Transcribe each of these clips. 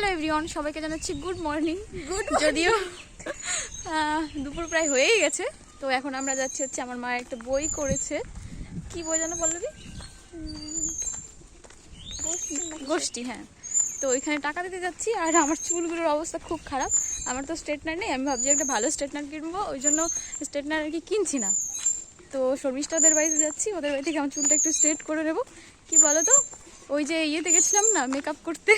Hello everyone সবাইকে জানাচ্ছি good morning good যদিও দুপুর প্রায় হয়েই গেছে তো এখন আমরা যাচ্ছি হচ্ছে আমার মা একটা বই করেছে। কি বই জানো পল্লবী? গোষ্ঠী। হ্যাঁ। তো ওইখানে টাকা দিতে যাচ্ছি আর আমার চুলগুলোর অবস্থা খুব খারাপ। আমার তো স্ট্রেটনার নেই আমি ভাবছি একটা ভালো স্ট্রেটনার কিনবো ওই জন্য স্ট্রেটনার আর কি কিনছি না। তো শর্মিষ্ঠাদের বাড়িতে যাচ্ছি ওদের বাড়ি থেকে আমার চুলটা একটু স্ট্রেট করে নেব। কি বলো তো? ওই যে ইয়েতে গেছিলাম না মেকআপ করতে?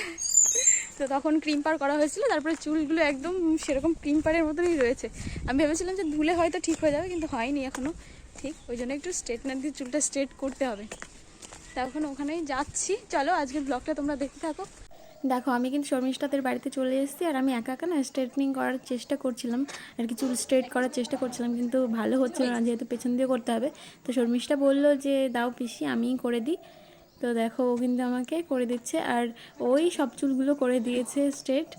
তো তখন ক্রিম পার করা হয়েছিল, তারপরে চুলগুলো একদম সেরকম ক্রিম পারের মতনই রয়েছে। আমি ভেবেছিলাম যে ধুলে হয়তো ঠিক হয়ে যাবে, কিন্তু হয়নি এখনও ঠিক, ওই জন্য একটু স্ট্রেটনার দিয়ে চুলটা স্ট্রেট করতে হবে। তখন ওখানেই যাচ্ছি। চলো, আজকের ব্লগটা তোমরা দেখতে থাকো। দেখো, আমি কিন্তু শর্মিষ্ঠাদের বাড়িতে চলে এসেছি আর আমি একা একা না স্ট্রেটনিং করার চেষ্টা করছিলাম। আর কি চুল স্ট্রেট করার চেষ্টা করছিলাম, কিন্তু ভালো হচ্ছিল না, যেহেতু পেছন দিয়ে করতে হবে। তো শর্মিষ্ঠা বলল যে, দাও পিসি, আমিই করে দিই। তো দেখো ও কিন্তু আমাকে করে দিচ্ছে। আর ওই সব চুলগুলো করে দিয়েছে স্ট্রেট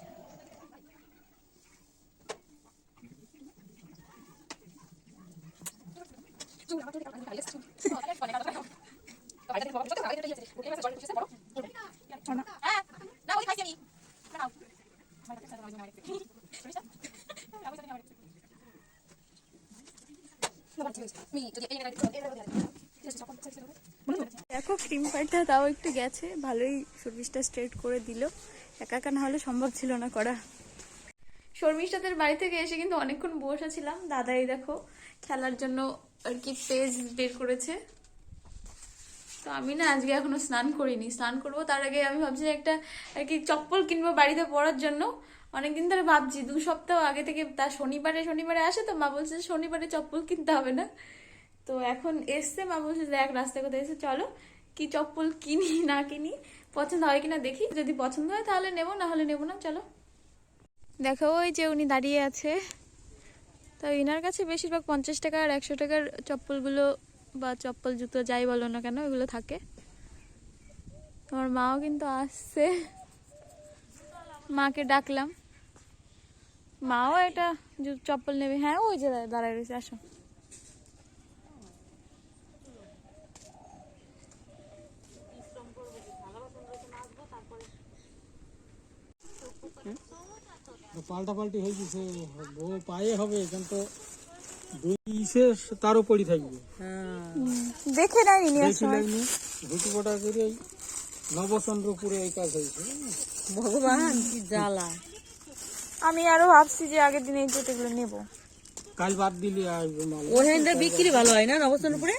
দেখো ক্রিম পাইটা তাও একটু গেছে, ভালোই শর্মিষ্ঠা স্ট্রেট করে দিল। একা একা না হলে সম্ভব ছিল না করা। শর্মিষ্ঠাদের বাড়ি থেকে এসে কিন্তু অনেকক্ষণ বসেছিলাম দাদাই দেখো, খেলার জন্য আর কি পেজ বের করেছে। তো আমি না আজকে এখনও স্নান করিনি। স্নান করব, তার আগে আমি ভাবছি একটা আর কি চপ্পল কিনবো বাড়িতে পরার জন্য। অনেকদিন ধরে ভাবছি, দু সপ্তাহ আগে থেকে তার শনিবারে শনিবারে আসে তো মা বলছে শনিবারে চপ্পল কিনতে হবে না। তো এখন এসছে মা বলছে এক রাস্তায় কোথায় এসে চলো। কি চপ্পল কিনি, না কিনি, পছন্দ হয় কিনা দেখি। যদি পছন্দ হয় তাহলে নেব, না হলে নেব না, চলো। দেখো, ওই যে উনি দাঁড়িয়ে আছে। তো ইনার কাছে বেশিরভাগ পঞ্চাশ টাকা আর একশো টাকার চপ্পলগুলো বা চপ্পল জুতো যাই বলো না কেন, এগুলো থাকে। তোমার মাও কিন্তু আসছে। মাকে ডাকলাম। মাও এটা চপ্পল নেবে। হ্যাঁ ওই যে দাঁড়ায় রয়েছে, আসো। পাল্টা পাল্টি হয়েছে সে ও পায়ে হবে কিন্তু দুই তারও পড়ি থাকবে। দেখে নাই নিয়ে দেখি লাইনি ধুতি পটা করে এই নবচন্দ্রপুরে এই কাজ হয়েছে। ভগবান কি জ্বালা। আমি আরও ভাবছি যে আগের দিনে এই জুতোগুলো নেব। কাল বাদ দিলে মাল ওখানটা বিক্রি ভালো হয় না নবচন্দ্রপুরে?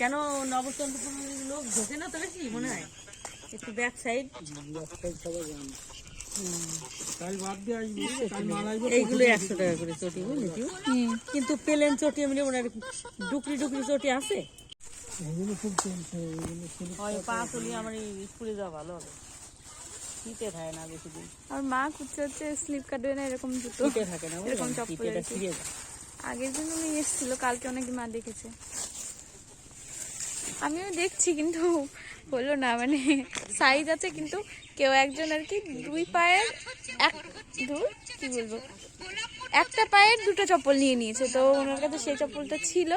কেন নবচন্দ্রপুরের লোক ঢোকে না তো বেশি মনে হয়? একটু ব্যাক সাইড রাস্তায় সবাই জানে। এইগুলো একশো টাকা করে চটি বুঝলি কিন্তু প্লেন চটি এমনি মনে হয় ডুকরি ডুকরি চটি আছে? এগুলো খুব হয় পা আমার স্কুলে যাওয়া ভালো হবে। শীতে থাকে না বেশি দিন। আর মা খুঁজছে হচ্ছে স্লিপ কাটবে না এরকম জুতো। শীতে থাকে না? এরকম চপ্পল আগের দিন উনি এসেছিল কালকে অনেক মা দেখেছে। আমিও দেখছি কিন্তু হলো না মানে সাইজ আছে কিন্তু কেউ একজন আর কি দুই পায়ের এক, দু, কি বলব? একটা পায়ের দুটো চপ্পল নিয়ে নিয়েছে, তো ওনার কাছে সেই চপ্পলটা ছিল।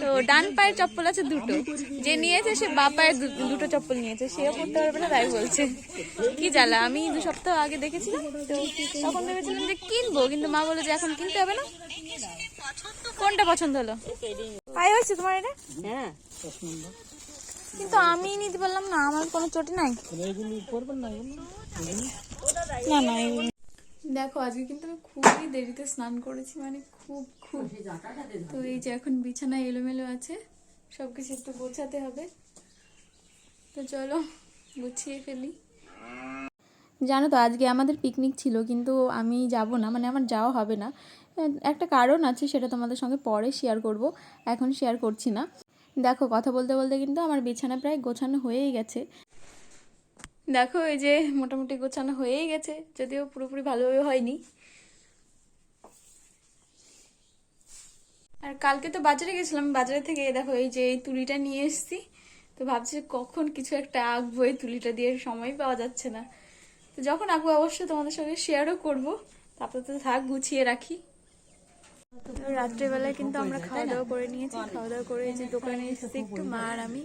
তো ডান পায়ের চপ্পল আছে দুটো, যে নিয়েছে সে বা পায়ের দুটো চপ্পল নিয়েছে, সেও পড়তে পারবে না, তাই বলছে। কি জ্বালা, আমি দু সপ্তাহ আগে দেখেছিলাম, তো তখন ভেবেছিলাম যে কিনবো, কিন্তু মা বলে যে এখন কিনতে হবে না। কোনটা পছন্দ হলো? পায়ে হয়েছে তোমার এটা? হ্যাঁ কিন্তু আমি নিতে পারলাম না, আমার কোনো চটি নাই। না না দেখো, আজকে কিন্তু আমি খুবই দেরিতে স্নান করেছি মানে খুব খুব। তো এই যে এখন বিছানায় এলোমেলো আছে সব কিছু একটু গোছাতে হবে। তো চলো, গুছিয়ে ফেলি। জানো তো, আজকে আমাদের পিকনিক ছিল, কিন্তু আমি যাব না মানে আমার যাওয়া হবে না। একটা কারণ আছে, সেটা তোমাদের সঙ্গে পরে শেয়ার করব। এখন শেয়ার করছি না। দেখো, কথা বলতে বলতে কিন্তু আমার বিছানা প্রায় গোছানো হয়েই গেছে। দেখো, এই যে মোটামুটি গোছানো হয়েই গেছে, যদিও পুরোপুরি ভালোভাবে হয়নি। আর কালকে তো বাজারে গেছিলাম, বাজারে থেকে দেখো এই যে এই তুলিটা নিয়ে এসছি। তো ভাবছি কখন কিছু একটা আঁকবো এই তুলিটা দিয়ে, সময় পাওয়া যাচ্ছে না। তো যখন আঁকবো অবশ্যই তোমাদের সঙ্গে শেয়ারও করব। তারপর তো থাক, গুছিয়ে রাখি। তো রাত্রেবেলায় কিন্তু আমরা খাওয়া দাওয়া করে নিয়েছি খাওয়া দাওয়া করে যে দোকানে এসেছি একটু মা আর আমি।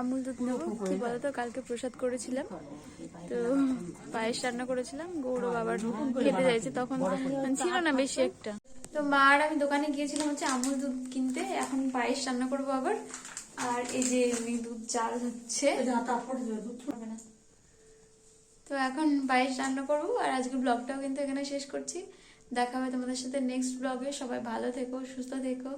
আমুল দুধ নেব, কি বলতো, কালকে প্রসাদ করেছিলাম। তো পায়েস রান্না করেছিলাম গৌরব আবার খেতে চাইছে, তখন ছিল না বেশি একটা। তো মা আর আমি দোকানে গিয়েছিলাম হচ্ছে আমুল দুধ কিনতে, এখন পায়েস রান্না করব আবার। আর এই যে দুধ চাল হচ্ছে। তো এখন পায়েস রান্না করব, আর আজকে ব্লগটাও কিন্তু এখানে শেষ করছি। দেখা হবে তোমাদের সাথে নেক্সট ব্লগে সবাই ভালো থেকো সুস্থ থেকো।